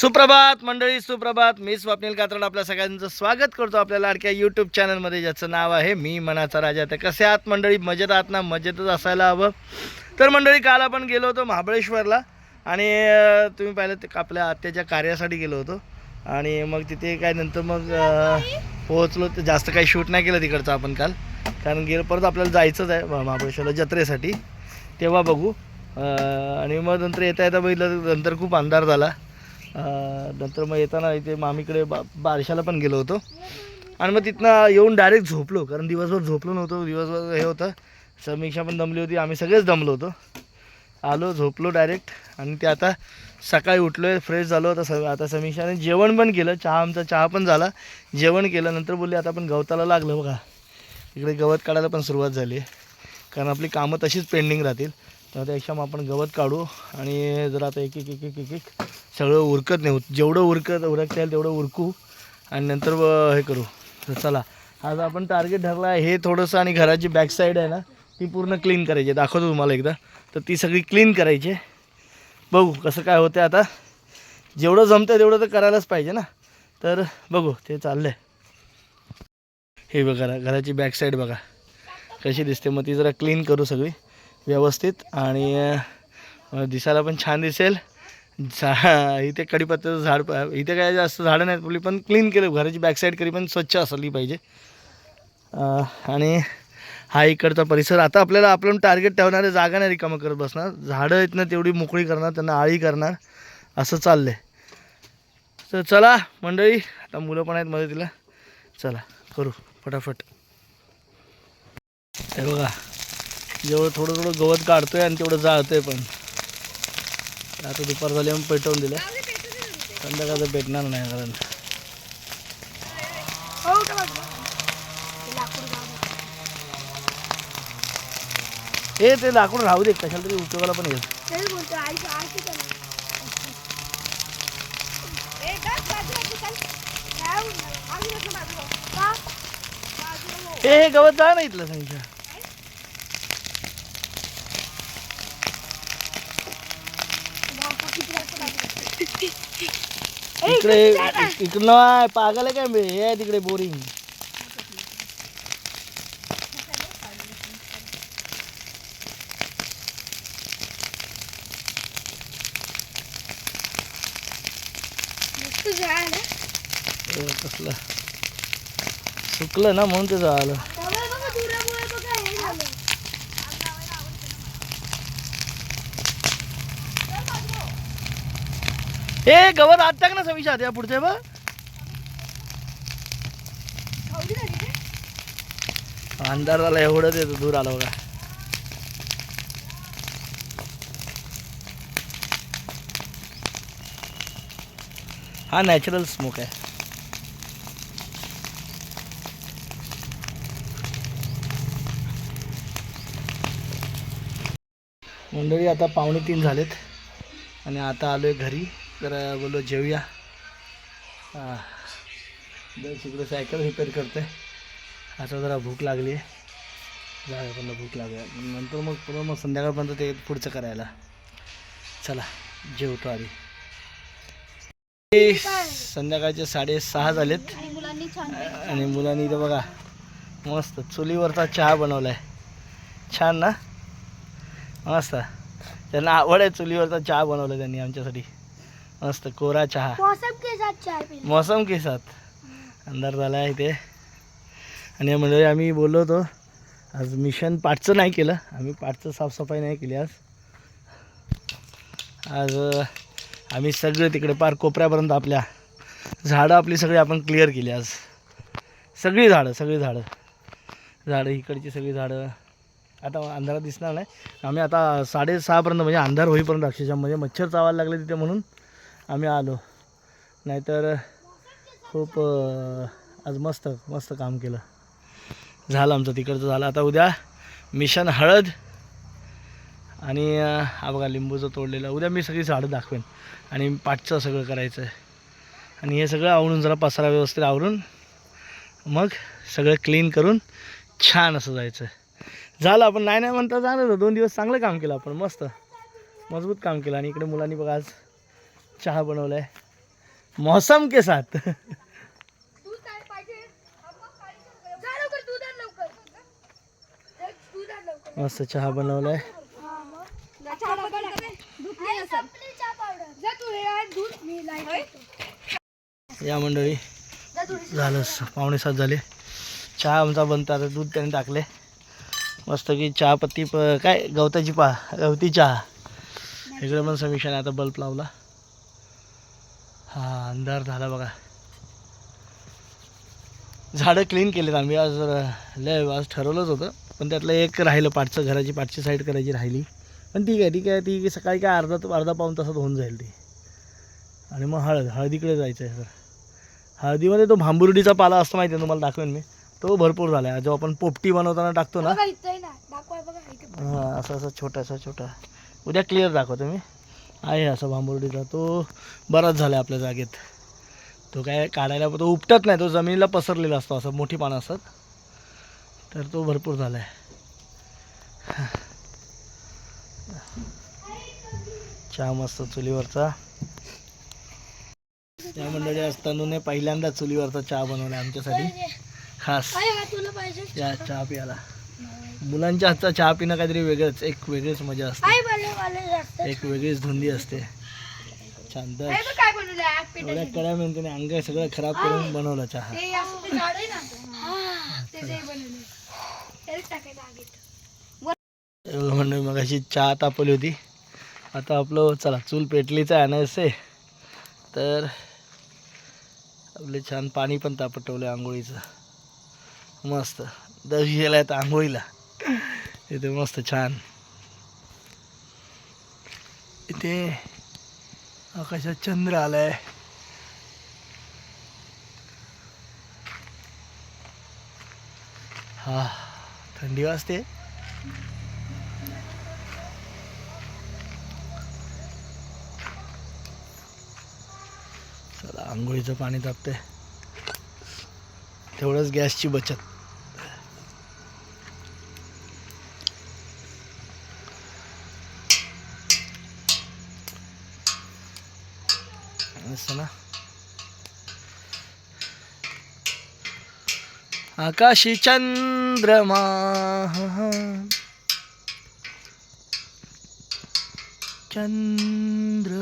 सुप्रभात मंडळी सुप्रभात. मी स्वप्नील कात्रड आपल्या सगळ्यांचं स्वागत करतो आपल्या लाडक्या यूट्यूब चॅनलमध्ये ज्याचं नाव आहे मी मनाचा राजा. तर कसे आहात मंडळी? मजेत आहात ना? मजेतच असायला हवं. तर मंडळी काल आपण गेलो होतो महाबळेश्वरला. आणि तुम्ही पाहिलं ते आपल्या आत्याच्या कार्यासाठी गेलो होतो. आणि मग तिथे काय नंतर मग पोहोचलो. तर जास्त काही शूट नाही केलं तिकडचं आपण काल. कारण गेलो परत आपल्याला जायचंच आहे महाबळेश्वरला जत्रेसाठी. तेव्हा बघू. आणि मग नंतर येता येता बघितलं तर नंतर खूप अंधार झाला. नंतर मग येताना इथे मामीकडे बा बारशाला पण गेलो होतो. आणि मग तिथनं येऊन डायरेक्ट झोपलो कारण दिवसभर झोपलो नव्हतो दिवसभर हे होतं. समीक्षा पण दमली होती आम्ही सगळेच दमलो होतो. आलो झोपलो डायरेक्ट आणि ते आता सकाळी उठलो आहे फ्रेश झालो. आता स आता समीक्षाने जेवण पण केलं. चहा आमचा चहा पण झाला. जेवण केलं नंतर बोलले आता आपण गवताला लागलं बघा. इकडे गवत काढायला पण सुरुवात झाली आहे. कारण आपली कामं तशीच पेंडिंग राहतील. तर त्यापेक्षा मग आपण गवत काढू आणि जर आता एक एक एक एक एक एक सगळं उरकत नाही. होत जेवढं उरकत उरकता येईल तेवढं उरकू आणि नंतर व- हे करू. तर चला. आज आपण टार्गेट ठरला आहे. हे थोडंसं आणि घराची बॅक साईड आहे ना ती पूर्ण क्लीन करायची दाखवतो तुम्हाला एकदा. तर ती सगळी क्लीन करायची बघू कसं काय होतं आता. जेवढं जमतं तेवढं तर करायलाच पाहिजे ना. तर बघू ते चाललं आहे हे बघा घराची बॅक साईड बघा. कशी दिसते. मग ती जरा क्लीन करू सगळी. व्यवस्थित आणि दिसायला पण छान दिसेल. झा इथे कढीपत्त्याचं झाड प- इथे काय जास्त झाडं नाहीत बोलली पण क्लीन केलं. घराची बॅकसाईड करी पण स्वच्छ असली पाहिजे. आणि हा इकडचा परिसर. आता आपल्याला आपण टार्गेट ठेवणारे जागा नाही रिकामं करत बसणार. झाडं आहेत ना तेवढी मोकळी करणार त्यांना आळी करणार. असं चाललं आहे तर चला मंडळी आता मुलं पण आहेत मदतीला. चला करू फटाफट. हे बघा. जेवढं थोडं थोडं गवत काढतोय आणि तेवढं जाळतोय पण. आता दुपार झाली मग पेटवून दिलं. संध्याकाळचं पेटणार नाही कारण. हे ते लाकूड राहू दे कशाला तरी उपयोगाला पण हे हे गवत जा ना इथलं सांगितलं. इकडे इकडं नाही पागल आहे काय बे? हे आहे तिकडे बोरिंग कसलं सुकलं ना म्हणून ते झालं हे गवत आत टाक ना सविशा या पुढचे बघ. अंधार झाला एवढंच येतो दूर आला बघा. हा नॅचरल स्मोक आहे. मंडळी आता पावणे तीन झालेत. आणि आता आलो आहे घरी. तर बोललो जेवूया. हां बस इकडे सायकल रिपेअर करते आता जरा भूक लागली आहे. जाऊया पण भूक लागली आहे. नंतर मग पुन्हा मग संध्याकाळपर्यंत ते पुढचं करायला. चला जेवतो आधी. संध्याकाळचे साडेसहा झालेत. आणि मुलांनी इथं बघा मस्त चुलीवरचा चहा बनवला आहे छान ना? मस्त. त्यांना आवड आहे चुलीवरचा चहा बनवला त्यांनी आमच्यासाठी. मस्त कोरा चहा. मौसम के साथ चाय पी मौसम के साथ अंधार झाला आहे ते आणि म्हणजे मंडळी आम्ही बोललो होतो आज मिशन पाठचं नाही केलं. आम्ही पाठचं साफसफाई नाही केली आज. आज आम्ही सगळे तिकडे पार कोपऱ्यापर्यंत आपल्या झाडं आपली सगळी आपण क्लिअर केली आज. सगळी झाडं सगळी झाडं. झाडं इकडची सगळी झाडं. आता अंधारात दिसणार नाही. आम्ही आता साडेसहापर्यंत म्हणजे अंधार होईपर्यंत अक्षरशः म्हणजे मच्छर चावायला लागले तिथे म्हणून. आम्ही आलो. नाहीतर खूप आज मस्त मस्त काम केलं. झालं आमचं तिकडचं झालं. आता उद्या मिशन हळद आणि हा बघा लिंबूचं तोडलेलं. उद्या मी सगळी झाडं दाखवेन. आणि पाठचं सगळं करायचं आहे आणि हे सगळं आवरून जरा पसारा व्यवस्थित आवरून मग सगळं क्लीन करून छान असं जायचं झालं आपण नाही नाही म्हणता झालं दोन दिवस चांगलं काम केलं आपण. मस्त. मजबूत काम केलं. आणि इकडे मुलांनी बघा आज चहा बनवला आहे मौसम के साथ. दूध काय पाहिजे? जा लवकर दूध आण लवकर. जा, दूध आण लवकर. मस्त चहा बनवलाय. हे. या मंडळी. झालं स- पावणे सात झाले. चहा आमचा बनतो आता दूध त्याने टाकले मस्त की चहा पत्ती प काय गवताची पा गवती चहा. इकडे पण समीक्षाने आता बल्ब लावला. हा अंधार झाला बघा. झाडं क्लीन केलेत आम्ही. आज लय आज ठरवलंच होतं. पण त्यातलं एक राहिलं पाठचं घराची पाठची साईड करायची राहिली. पण ठीक आहे ठीक आहे. ती सकाळी काय अर्धा अर्धा पाऊन तासात होऊन जाईल ती. आणि मग हळद हळदीकडे जायचं आहे सर. हळदीमध्ये तो भांबुर्डीचा पाला असतो माहिती आहे तुम्हाला दाखवेन मी. तो भरपूर झाला आहे जो आपण पोपटी बनवताना टाकतो ना. हां असं असं छोटासा छोटा. उद्या क्लिअर दाखवतो मी. आहे असा भांबुर्डीचा तो बराच झाला आपल्या जागेत. तो काय काढायला तो उपटत नाही तो जमिनीला पसरलेला असतो असं मोठी पानं असतात. तर तो भरपूर झाला आहे चहा मस्त चुलीवरचा. त्या मंडळी असताना पहिल्यांदा चुलीवरचा चहा बनवला आमच्यासाठी. खास. या चहा प्यायला. मुलांच्या हातचा चहा पिणं काहीतरी वेगळंच एक वेगळीच मजा असते. एक वेगळीच धुंदी असते. छान तर एवढ्या कड्या मिळते अंग सगळं खराब करून बनवला चहा. म्हणून मग अशी चहा तापवली होती. आता आपलं चला चूल पेटलीचं आणायचं आहे तर आपले छान पाणी पण तापत ठेवलं आंघोळीचं. मस्त. दही गेला तर आंघोळीला. इथे मस्त छान. इथे आकाशात चंद्र आलाय. हा थंडी वाजते. चला आंघोळीचं पाणी तापते तेवढंच गॅसची बचत असं ना आकाशी चंद्रमा चंद्र